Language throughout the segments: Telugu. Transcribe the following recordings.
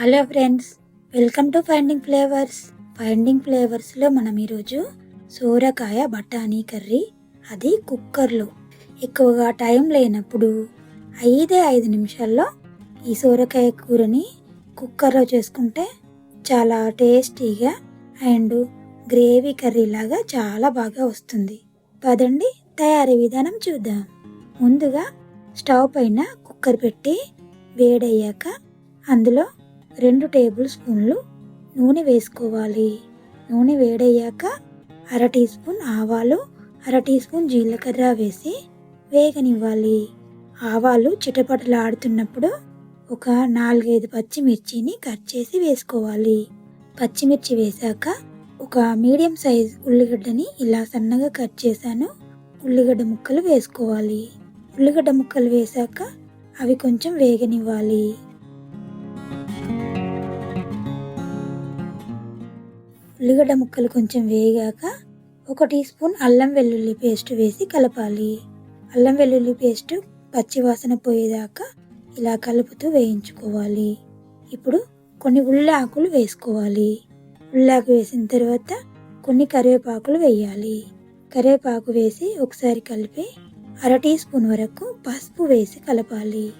Hello friends welcome to finding flavours finding ఫ్లేవర్స్లో మనం ఈరోజు సోరకాయ బఠానీ కర్రీ అది కుక్కర్లో. ఎక్కువగా టైం లేనప్పుడు ఐదే ఐదు నిమిషాల్లో ఈ సోరకాయ కూరని కుక్కర్లో చేసుకుంటే చాలా టేస్టీగా అండ్ గ్రేవీ కర్రీ లాగా చాలా బాగా వస్తుంది. పదండి తయారీ విధానం చూద్దాం. ముందుగా స్టవ్ పైన కుక్కర్ పెట్టి వేడయ్యాక అందులో రెండు టేబుల్ స్పూన్లు నూనె వేసుకోవాలి. నూనె వేడయ్యాక అర టీ స్పూన్ ఆవాలు అర టీ స్పూన్ జీలకర్ర వేసి వేగనివ్వాలి. ఆవాలు చిటపటలాడుతున్నప్పుడు ఒక నాలుగైదు పచ్చిమిర్చిని కట్ చేసి వేసుకోవాలి. పచ్చిమిర్చి వేశాక ఒక మీడియం సైజ్ ఉల్లిగడ్డని ఇలా సన్నగా కట్ చేశాను. ఉల్లిగడ్డ ముక్కలు వేసుకోవాలి. ఉల్లిగడ్డ ముక్కలు వేశాక అవి కొంచెం వేగనివ్వాలి. ఉల్లిగడ్డ ముక్కలు కొంచెం వేగాక ఒక టీ స్పూన్ అల్లం వెల్లుల్లి పేస్ట్ వేసి కలపాలి. అల్లం వెల్లుల్లి పేస్ట్ పచ్చివాసన పోయేదాకా ఇలా కలుపుతూ వేయించుకోవాలి. ఇప్పుడు కొన్ని ఉల్లి ఆకులు వేసుకోవాలి. ఉల్లాకు వేసిన తర్వాత కొన్ని కరివేపాకులు వేయాలి. కరివేపాకు వేసి ఒకసారి కలిపి అర టీ స్పూన్ వరకు పసుపు వేసి కలపాలి.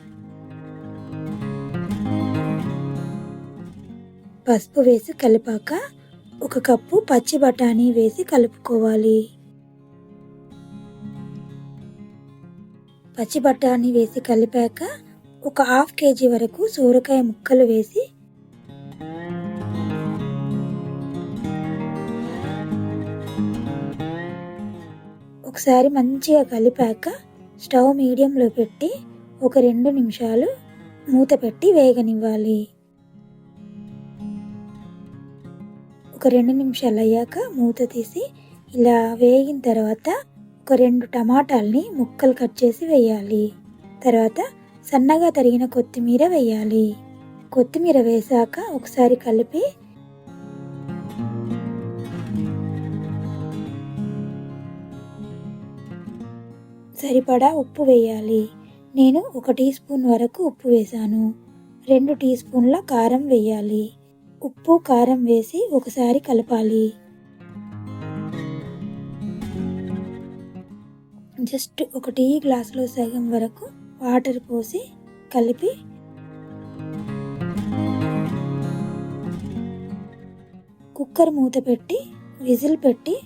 పసుపు వేసి కలిపాక ఒక కప్పు పచ్చి బఠానీ వేసి కలుపుకోవాలి. పచ్చి బఠానీ వేసి కలిపాక ఒక హాఫ్ కేజీ వరకు సూరకాయ ముక్కలు వేసి ఒకసారి మంచిగా కలిపాక స్టవ్ మీడియంలో పెట్టి ఒక రెండు నిమిషాలు మూత పెట్టి వేగనివ్వాలి. ఒక రెండు నిమిషాలు అయ్యాక మూత తీసి ఇలా వేగిన తర్వాత ఒక రెండు టమాటాలని ముక్కలు కట్ చేసి వేయాలి. తర్వాత సన్నగా తరిగిన కొత్తిమీర వేయాలి. కొత్తిమీర వేసాక ఒకసారి కలిపి సరిపడా ఉప్పు వేయాలి. నేను ఒక టీ స్పూన్ వరకు ఉప్పు వేశాను రెండు టీ స్పూన్ల కారం వేయాలి. ఉప్పు కారం వేసి ఒకసారి కలపాలి. జస్ట్ ఒక టీ గ్లాసులో సగం వరకు వాటర్ పోసి కలిపి కుక్కర్ మూత పెట్టి విజిల్ పెట్టి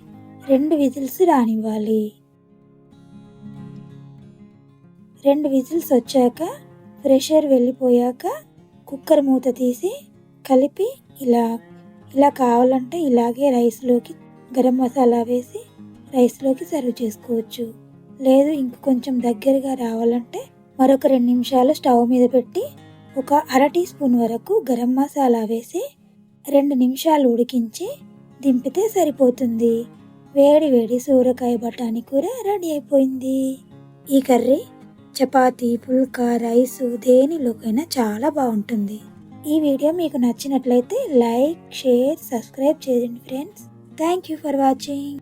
రెండు విజిల్స్ రానివ్వాలి. రెండు విజిల్స్ వచ్చాక ప్రెషర్ వెళ్ళిపోయాక కుక్కర్ మూత తీసి కలిపి ఇలా ఇలా కావాలంటే ఇలాగే రైస్లోకి గరం మసాలా వేసి రైస్లోకి సర్వ్ చేసుకోవచ్చు. లేదు ఇంక కొంచెం దగ్గరగా రావాలంటే మరొక రెండు నిమిషాలు స్టవ్ మీద పెట్టి ఒక అర టీ స్పూన్ వరకు గరం మసాలా వేసి రెండు నిమిషాలు ఉడికించి దింపితే సరిపోతుంది. వేడి వేడి సూరకాయ బఠానీ కూర రెడీ అయిపోయింది. ఈ కర్రీ చపాతీ పుల్కా రైసు దేనిలోకైనా చాలా బాగుంటుంది. ఈ వీడియో మీకు నచ్చినట్లయితే లైక్ షేర్ సబ్స్క్రైబ్ చేయండి friends. Thank you for watching